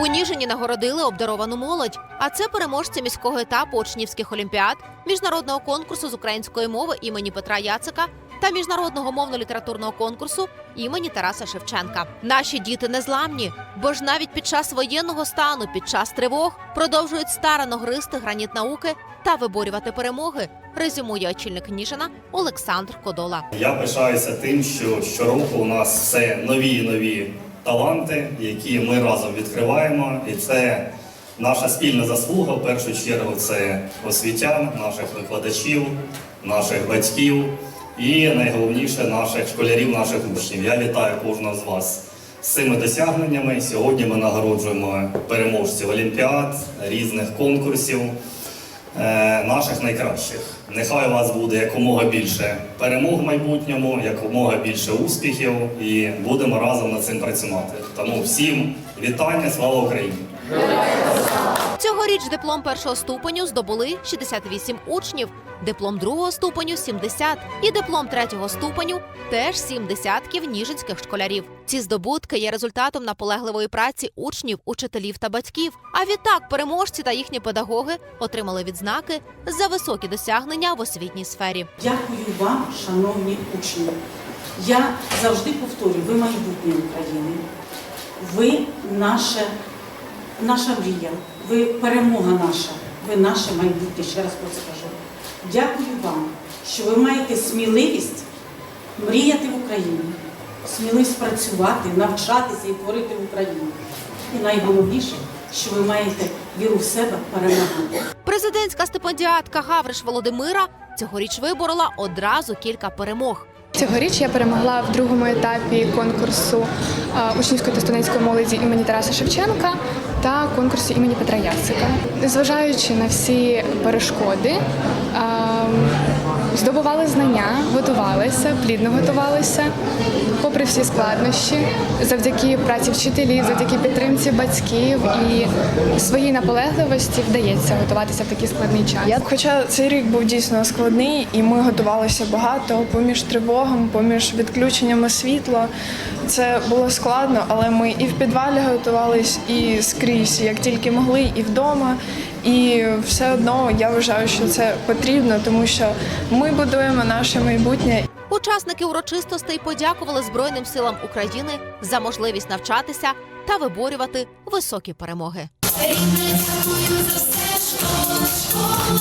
У Ніжині нагородили обдаровану молодь. А це переможці міського етапу учнівських олімпіад, міжнародного конкурсу з української мови імені Петра Яцика та міжнародного мовно-літературного конкурсу імені Тараса Шевченка. Наші діти незламні, бо ж навіть під час воєнного стану, під час тривог продовжують старано гристи граніт науки та виборювати перемоги. Резюмує очільник Ніжина Олександр Кодола. Я пишаюся тим, що щороку у нас все нові і нові таланти, які ми разом відкриваємо, і це наша спільна заслуга. В першу чергу це освітян, наших викладачів, наших батьків і найголовніше наших школярів, наших учнів. Я вітаю кожного з вас з цими досягненнями. Сьогодні ми нагороджуємо переможців олімпіад, різних конкурсів наших найкращих. Нехай у вас буде якомога більше перемог в майбутньому, якомога більше успіхів, і будемо разом над цим працювати. Тому всім вітання, слава Україні! Цьогоріч диплом першого ступеню здобули 68 учнів, диплом другого ступеню 70 і диплом третього ступеню теж 7 десятків ніжинських школярів. Ці здобутки є результатом наполегливої праці учнів, учителів та батьків. А відтак переможці та їхні педагоги отримали відзнаки за високі досягнення в освітній сфері. Дякую вам, шановні учні. Я завжди повторюю, ви майбутнє України. Ви наша, наша мрія, ви перемога наша, ви наше майбутнє, ще раз про це кажу. Дякую вам, що ви маєте сміливість мріяти в Україні, сміливість працювати, навчатися і творити в Україні. І найголовніше, що ви маєте віру в себе перемагати. Президентська стипендіатка Гавриш Володимира цьогоріч виборола одразу кілька перемог. Цьогоріч я перемогла в другому етапі конкурсу е, учнівської та студентської молоді імені Тараса Шевченка та конкурсу імені Петра Ясика. Незважаючи на всі перешкоди, е, здобували знання, готувалися, плідно готувалися, попри всі складнощі, завдяки праці вчителів, завдяки підтримці батьків і своїй наполегливості вдається готуватися в такий складний час. Я, хоча цей рік був дійсно складний, і ми готувалися багато поміж тривогами, поміж відключеннями світла. Це було складно, але ми і в підвалі готувались, і скрізь, як тільки могли, і вдома. І все одно я вважаю, що це потрібно, тому що ми будуємо наше майбутнє. Учасники урочистостей подякували Збройним силам України за можливість навчатися та виборювати високі перемоги. Рідне дякую за все, школа, школа,